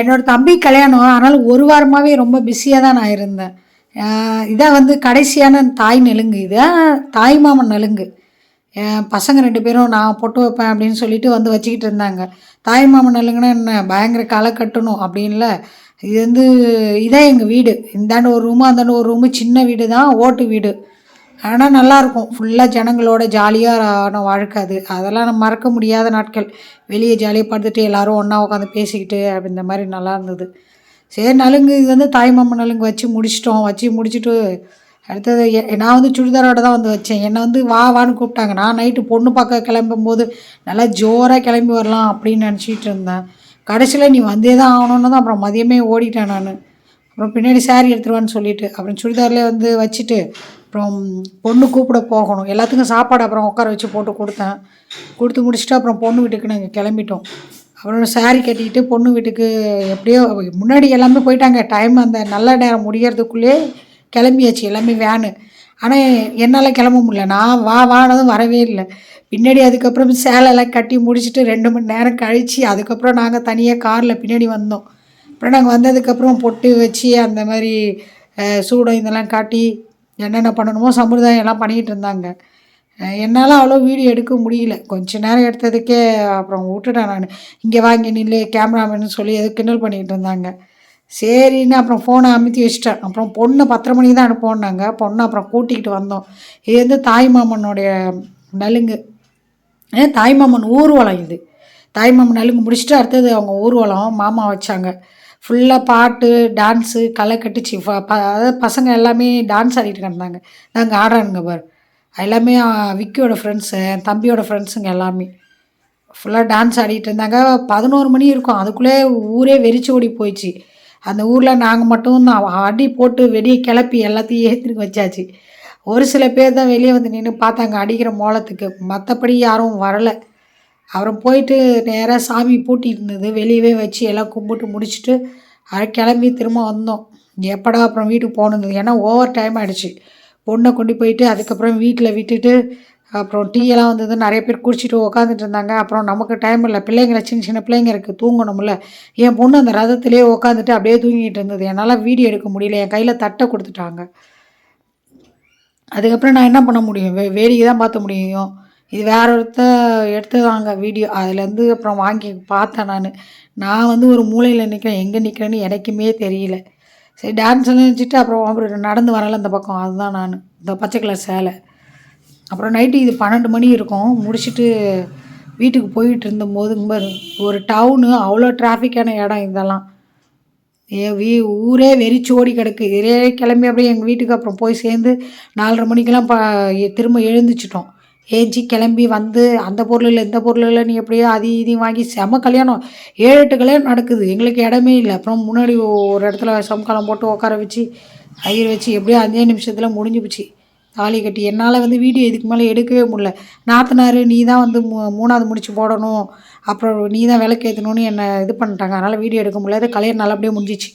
என்னோட தம்பி கல்யாணம் அதனால் ஒரு வாரமாகவே ரொம்ப பிஸியாக தான் நான் இருந்தேன். இதான் வந்து கடைசியான தாய் நெலுங்கு. இதான் தாய் மாமன் நெலுங்கு. என் பசங்க ரெண்டு பேரும் நான் பொட்டு வைப்பேன் அப்படின்னு சொல்லிட்டு வந்து வச்சுக்கிட்டு இருந்தாங்க. தாய் மாமன் நெலுங்குன்னா என்ன? பயங்கர களை கட்டணும் அப்படின்ல. இது வந்து இதான் எங்கள் வீடு. இந்தாண்டு ஒரு ரூமு அந்தாண்ட ஒரு ரூமு சின்ன வீடு தான் ஓட்டு வீடு. ஆனால் நல்லாயிருக்கும் ஃபுல்லாக ஜனங்களோட ஜாலியான வாழ்க்கை அது. அதெல்லாம் நம்ம மறக்க முடியாத நாட்கள். வெளியே ஜாலியாக படுத்துட்டு எல்லோரும் ஒன்றா உட்காந்து பேசிக்கிட்டு அப்படி இந்த மாதிரி நல்லா இருந்தது. சரி நலுங்கு. இது வந்து தாய்மாமன் நலுங்கு வச்சு முடிச்சிட்டோம். வச்சு முடிச்சுட்டு அடுத்தது எ- நான் வந்து சுடிதாரோட தான் வந்து வச்சேன். என்னை வந்து வா வான்னு கூப்பிட்டாங்க. நான் நைட்டு பொண்ணு பார்க்க கிளம்பும்போது நல்லா ஜோராக கிளம்பி வரலாம் அப்படின்னு நினச்சிட்டு இருந்தேன். கடைசியில் நீ வந்தே தான் ஆகணுன்னு தான் அப்புறம் மதியமே ஓடிட்டேன் நான். அப்புறம் பின்னாடி saree எடுத்துருவான்னு சொல்லிட்டு அப்புறம் சுடிதார்லேயே வந்து வச்சுட்டு அப்புறம் பொண்ணு கூப்பிட போகணும். எல்லாத்துக்கும் சாப்பாடு அப்புறம் உட்கார வச்சு போட்டு கொடுத்தேன். கொடுத்து முடிச்சுட்டு அப்புறம் பொண்ணு வீட்டுக்கு நாங்கள் கிளம்பிட்டோம். அப்புறம் சாரி கட்டிக்கிட்டு பொண்ணு வீட்டுக்கு எப்படியோ முன்னாடி எல்லாமே போயிட்டாங்க. டைம் அந்த நல்ல நேரம் முடியறதுக்குள்ளே கிளம்பியாச்சு. எல்லாமே வேனு ஆனால் என்னால் கிளம்ப முடியல. நான் வா வானதும் வரவே இல்லை. பின்னாடி அதுக்கப்புறம் சேலைலாம் கட்டி முடிச்சுட்டு ரெண்டு மணி நேரம் கழித்து அதுக்கப்புறம் நாங்கள் தனியாக காரில் பின்னாடி வந்தோம். அப்புறம் நாங்கள் வந்ததுக்கப்புறம் பொட்டு வச்சு அந்த மாதிரி சூடம் இதெல்லாம் காட்டி என்னென்ன பண்ணணுமோ சம்பிரதாயம் எல்லாம் பண்ணிக்கிட்டு இருந்தாங்க என்னால் அவ்வளோ வீடியோ எடுக்க முடியல. கொஞ்ச நேரம் எடுத்ததுக்கே அப்புறம் விட்டுட்டேன் நான். இங்கே வாங்கி நில்லு கேமராமேன்னு சொல்லி எது கிண்டல் பண்ணிக்கிட்டு இருந்தாங்க. சரின்னு அப்புறம் ஃபோனை அமுத்தி வச்சிட்டேன். அப்புறம் பொண்ணை பத்தரை மணிக்கு தான் அனுப்போன்னாங்க பொண்ணை அப்புறம் கூட்டிக்கிட்டு வந்தோம். இது வந்து தாய் மாமனுடைய நலுங்கு. ஏன் தாய்மாமன் ஊர்வலம் இது. தாய்மாமன் நலுங்கு முடிச்சுட்டு அடுத்தது அவங்க ஊர்வலம் மாமா வச்சாங்க. ஃபுல்லாக பாட்டு டான்ஸு களை கட்டுச்சு. ஃப- ப- அதாவது பசங்க எல்லாமே டான்ஸ் ஆடிட்டு கிடந்தாங்க. நாங்கள் ஆடுறானுங்க பார். எல்லாமே விக்கியோட ஃப்ரெண்ட்ஸு என் தம்பியோட ஃப்ரெண்ட்ஸுங்க எல்லாமே. ஃபுல்லாக டான்ஸ் ஆடிட்டு இருந்தாங்க. பதினோரு மணி இருக்கும். அதுக்குள்ளே ஊரே வெறிச்சு ஓடி போயிடுச்சு. அந்த ஊரில் நாங்கள் மட்டும் தான். அடி போட்டு வெடியை கிளப்பி எல்லாத்தையும் ஏற்றிட்டு வச்சாச்சு. ஒரு சில பேர் தான் வெளியே வந்து நின்று பார்த்தாங்க அடிக்கிற மோளத்துக்கு. மற்றபடி யாரும் வரலை. அப்புறம் போயிட்டு நேராக சாமி பூட்டி இருந்தது. வெளியவே வச்சு எல்லாம் கும்பிட்டு முடிச்சுட்டு அதை கிளம்பி திரும்ப வந்தோம். எப்படா அப்புறம் வீட்டுக்கு போனது ஏன்னா ஓவர் டைம் ஆகிடுச்சு பொண்ணை கொண்டு போயிட்டு அதுக்கப்புறம் வீட்டில் விட்டுட்டு அப்புறம் டீயெல்லாம் வந்தது நிறைய பேர் குடிச்சிட்டு உக்காந்துட்டு இருந்தாங்க. அப்புறம் நமக்கு டைம் இல்லை. பிள்ளைங்கள சின்ன சின்ன பிள்ளைங்க இருக்குது தூங்கணும்ல. என் பொண்ணு அந்த ரதத்துலேயே உட்காந்துட்டு அப்படியே தூங்கிட்டு இருந்தது. என்னால் வீடியோ எடுக்க முடியல. என் கையில் தட்டை கொடுத்துட்டாங்க. அதுக்கப்புறம் நான் என்ன பண்ண முடியும்? வே வேடிக்கை தான் பார்த்த முடியும். இது வேற ஒருத்தர் எடுத்ததாங்க வீடியோ அதுலேருந்து அப்புறம் வாங்கி பார்த்தேன் நான். நான் வந்து ஒரு மூலையில் நிற்கிறேன் எங்கே நிற்கிறேன்னு எனக்குமே தெரியல. சரி டான்ஸ் நினச்சிட்டு அப்புறம் அப்புறம் நடந்து வரல அந்த பக்கம். அதுதான் நான். இந்த பச்சை கலர் சேலை. அப்புறம் நைட்டு இது பன்னெண்டு மணி இருக்கும். முடிச்சுட்டு வீட்டுக்கு போயிட்டு இருந்தபோது ஒரு டவுனு அவ்வளோ டிராஃபிக்கான இடம் இதெல்லாம். ஏ வீ ஊரே வெறிச்சு ஓடி கிடக்கு. இதே கிளம்பி அப்படியே எங்கள் வீட்டுக்கு அப்புறம் போய் சேர்ந்து நாலரை மணிக்கெல்லாம் ப திரும்ப எழுந்துச்சிட்டோம் ஏஞ்சி கிளம்பி வந்து அந்த பொருள் இல்லை இந்த பொருள் இல்லை நீ எப்படியோ அது இதையும் வாங்கி செம கல்யாணம். ஏழு எட்டு கல்யாணம் நடக்குது. எங்களுக்கு இடமே இல்லை. அப்புறம் முன்னாடி ஒரு இடத்துல சமக்காலம் போட்டு உட்கார வச்சு ஐயர் வச்சு எப்படியோ அஞ்சே நிமிஷத்தில் முடிஞ்சு போச்சு. தாலி கட்டி. என்னால் வந்து வீடியோ இதுக்கு மேலே எடுக்கவே முடியல. நாத்தனார் நீ தான் வந்து மூ மூணாவது முடிச்சு போடணும். அப்புறம் நீ தான் விளக்கு ஏற்றணும்னு என்னை இது பண்ணிட்டாங்க. அதனால் வீடியோ எடுக்க முடியாது கல்யாணம் நல்லபடியாக முடிஞ்சிச்சு.